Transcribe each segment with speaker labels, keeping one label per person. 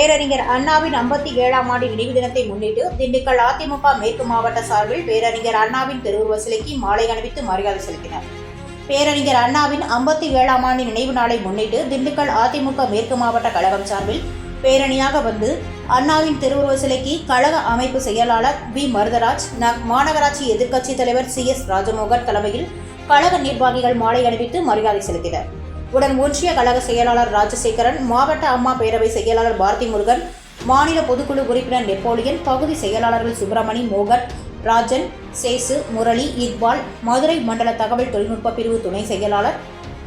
Speaker 1: பேரறிஞர் அண்ணாவின் ஐம்பத்தி ஏழாம் ஆண்டு நினைவு தினத்தை முன்னிட்டு திண்டுக்கல் அதிமுக மேற்கு மாவட்ட சார்பில் பேரறிஞர் அண்ணாவின் திருவுருவ சிலைக்கு மாலை அணிவித்து மரியாதை செலுத்தினர். பேரறிஞர் அண்ணாவின் ஐம்பத்தி ஏழாம் ஆண்டு நினைவு நாளை முன்னிட்டு திண்டுக்கல் அதிமுக மேற்கு மாவட்ட கழகம் சார்பில் பேரணியாக வந்து அண்ணாவின் திருவுருவ சிலைக்கு கழக அமைப்பு செயலாளர் வி. மருதராஜ் ந- மாநகராட்சி எதிர்க்கட்சித் தலைவர் சி. எஸ். ராஜமோகன் தலைமையில் கழக நிர்வாகிகள் மாலை அணிவித்து மரியாதை செலுத்தினர். உடன் ஒன்றிய கழக செயலாளர் ராஜசேகரன் மாவட்ட அம்மா பேரவை செயலாளர் பாரதி முருகன் மாநில பொதுக்குழு உறுப்பினர் நெப்போலியன் பகுதி செயலாளர்கள் சுப்பிரமணி மோகன் ராஜன் சேசு முரளி இக்பால் மதுரை மண்டல தகவல் தொழில்நுட்ப பிரிவு துணை செயலாளர்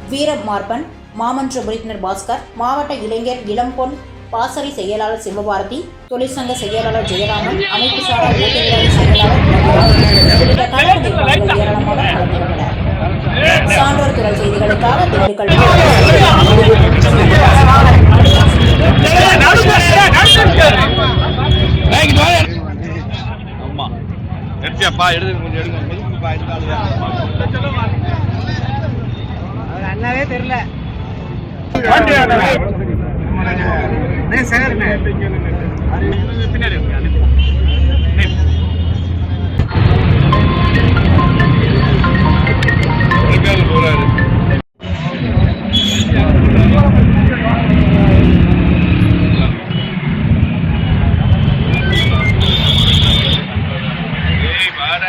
Speaker 1: வீரமார்பன் மாமன்ற உறுப்பினர் பாஸ்கர் மாவட்ட இளைஞர் இளம்பொன் பாசறை செயலாளர் சிவபாரதி தொழிற்சங்க செயலாளர் ஜெயராமன் அமைப்பு சாரா செயலாளர் உள்ளிட்ட கழக நிர்வாகிகள் ஏராளமாக கலந்து கொண்டனர் சான்றோர் குரல் செய்திகளுக்காக திண்டுக்கல்
Speaker 2: ஆமா எடுத்தியாப்பா எடுத்து கொஞ்சம் எடுங்க
Speaker 3: அண்ணாவே தெரியல.
Speaker 2: பின்னாடி